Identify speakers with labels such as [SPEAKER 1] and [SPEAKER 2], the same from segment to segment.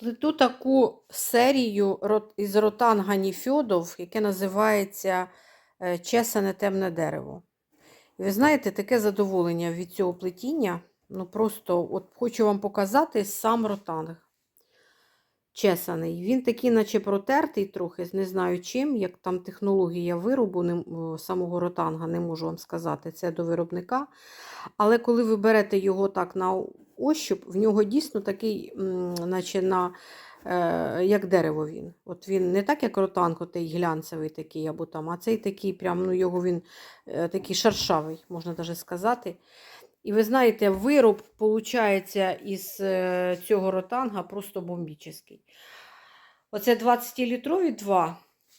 [SPEAKER 1] Плету таку серію із ротанга Ніфьодов, яке називається е, Чесане темне дерево. І ви знаєте, таке задоволення від цього плетіння. Ну просто от хочу вам показати сам ротанг. Чесаний. Він такий, наче протертий трохи, не знаю чим, як там технологія виробу не, самого ротанга, не можу вам сказати, це до виробника. Але коли ви берете його так на ощуп, в нього дійсно такий, наче на, е, як дерево він. От він не так, як ротанг, отей глянцевий такий, або там, а цей такий, прям, ну його він е, такий шершавий, можна навіть сказати. І ви знаєте, вироб, виходить, із е, цього ротанга просто бомбічний. Оце 20-літрові два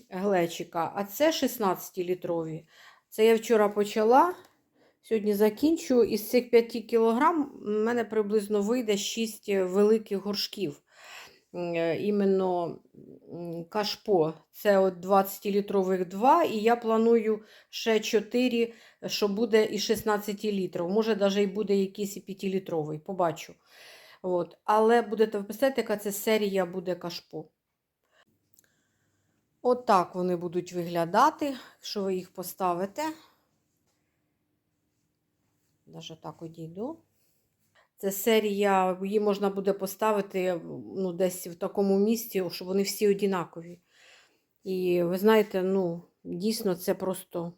[SPEAKER 1] глечика, а це 16-літрові. Це я вчора почала. Сьогодні закінчу. Із цих 5 кілограм в мене приблизно вийде 6 великих горшків. Е, Іменно кашпо. Це от 20-літрових 2, і я планую ще 4, що буде і 16 літрів. Може, навіть буде якийсь і 5-літровий. Побачу. От. Але будете вписати, яка це серія буде кашпо. Отак вони будуть виглядати, якщо ви їх поставите. Даже так одійду. Це серія, її можна буде поставити ну, десь в такому місці, щоб вони всі однакові. І ви знаєте, ну, дійсно, це просто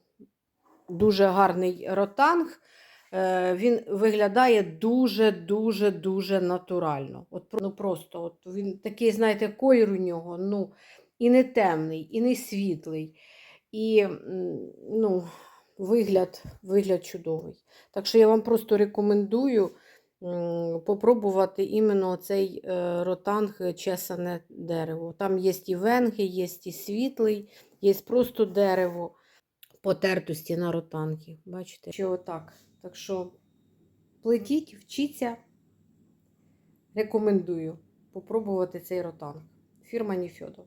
[SPEAKER 1] дуже гарний ротанг. Е, Він виглядає дуже-дуже-дуже натурально. От, ну, просто от він такий, знаєте, колір у нього, ну, і не темний, і не світлий. І ну, вигляд, вигляд чудовий. Так що я вам просто рекомендую попробувати іменно цей е, ротанг е, чесане дерево. Там є і венги, є і світлий, є просто дерево потертості на ротангі. Бачите? Що отак. Так що плетіть, вчіться. Рекомендую попробувати цей ротанг. Фірма Ніфьодов.